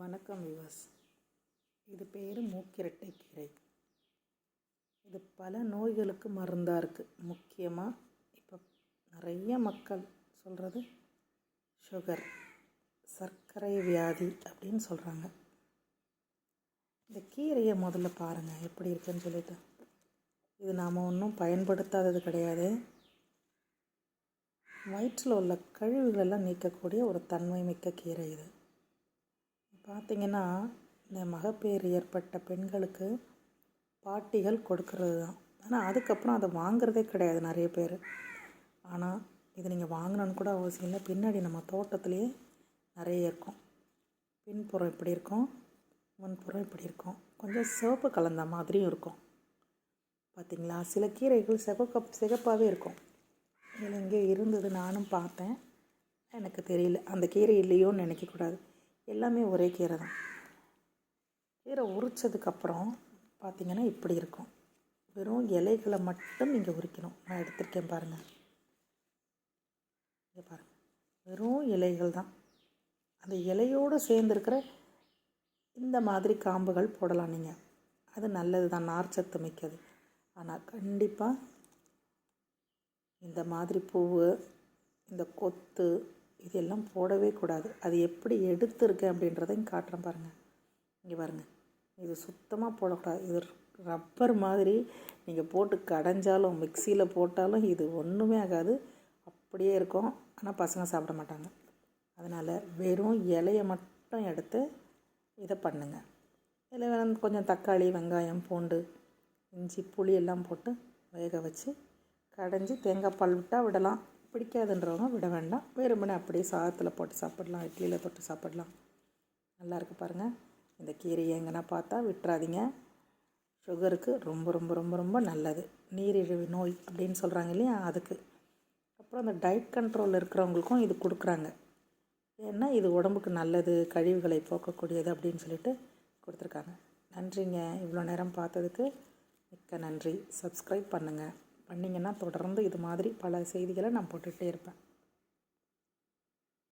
வணக்கம் விவாஸ் இது பேர் மூக்கிரட்டை கீரை. இது பல நோய்களுக்கு மருந்தாக இருக்குது முக்கியமாக இப்போ நிறைய மக்கள் சொல்கிறது சுகர் சர்க்கரை வியாதி அப்படின்னு சொல்கிறாங்க இந்த கீரையை முதல்ல பாருங்கள் எப்படி இருக்குன்னு சொல்லிட்டு. இது நாம் ஒன்றும் பயன்படுத்தாதது கிடையாது. வயிற்றில் உள்ள கழிவுகளெல்லாம் நீக்கக்கூடிய ஒரு தன்மை மிக்க கீரை இது. பார்த்திங்கன்னா இந்த மகப்பேறு ஏற்பட்ட பெண்களுக்கு பாட்டிகள் கொடுக்கறது தான் ஆனால் அதுக்கப்புறம் அதை வாங்குறதே கிடையாது நிறைய பேர். ஆனால் இது நீங்கள் வாங்கணுன்னு கூட அவசியம் இல்லை. பின்னாடி நம்ம தோட்டத்துலேயே நிறைய இருக்கும். பின்புறம் இப்படி இருக்கும் முன்புறம் இப்படி இருக்கும். கொஞ்சம் சிவப்பு கலந்த மாதிரியும் இருக்கும். பார்த்திங்களா சில கீரைகள் சிவக்க சிகப்பாகவே இருக்கும். இதில் இங்கே இருந்தது நானும் பார்த்தேன். எனக்கு தெரியல. அந்த கீரை இல்லையோன்னு நினைக்கக்கூடாது. எல்லாமே ஒரே கீரை தான். கீரை உரித்ததுக்கப்புறம் பார்த்திங்கன்னா இப்படி இருக்கும். வெறும் இலைகளை மட்டும் நீங்கள் உரிக்கணும். நான் எடுத்திருக்கேன் பாருங்கள் இங்கே பாருங்கள் வெறும் இலைகள் தான். அந்த இலையோடு சேர்ந்துருக்கிற இந்த மாதிரி காம்புகள் போடலாம் நீங்கள் அது நல்லது தான். நார்ச்சத்து மிக்கது. ஆனால் கண்டிப்பாக இந்த மாதிரி பூவு இந்த கொத்து இதெல்லாம் போடவே கூடாது. அது எப்படி எடுத்துருக்கேன் அப்படின்றதையும் காட்டுறேன் பாருங்கள் இங்கே பாருங்கள் இது சுத்தமாக போடக்கூடாது. இது ரப்பர் மாதிரி நீங்கள் போட்டு கடைஞ்சாலும் மிக்சியில் போட்டாலும் இது ஒன்றுமே ஆகாது. அப்படியே இருக்கும். ஆனால் பசங்க சாப்பிட மாட்டாங்க. அதனால் வெறும் இலையை மட்டும் எடுத்து இதை பண்ணுங்கள் இதில் வேணும் கொஞ்சம் தக்காளி வெங்காயம் பூண்டு இஞ்சி புளி எல்லாம் போட்டு வேக வச்சு கடைஞ்சி தேங்காய் பால் விட்டால் விடலாம். பிடிக்காதுன்றவங்க விட வேண்டாம். வெறுமனே அப்படியே சாதத்தில் போட்டு சாப்பிடலாம் இட்லியில் தொட்டு சாப்பிடலாம். நல்லாயிருக்கு பாருங்கள் இந்த கீரையை எங்கன்னா பார்த்தா விட்டுறாதீங்க. சுகருக்கு ரொம்ப ரொம்ப ரொம்ப ரொம்ப நல்லது. நீரிழிவு நோய் அப்படின்னு சொல்கிறாங்க இல்லையா அதுக்கு. அப்புறம் அந்த டயட் கண்ட்ரோலில் இருக்கிறவங்களுக்கும் இது கொடுக்குறாங்க. ஏன்னா இது உடம்புக்கு நல்லது கழிவுகளை போக்கக்கூடியது அப்படின்னு சொல்லிட்டு கொடுத்துருக்காங்க. நன்றிங்க. இவ்வளோ நேரம் பார்த்ததுக்கு மிக்க நன்றி. சப்ஸ்கிரைப் பண்ணுங்கள் பண்ணிங்கன்னா தொடர்ந்து இது மாதிரி பல செய்திகளை நான் போட்டுகிட்டே இருப்பேன்.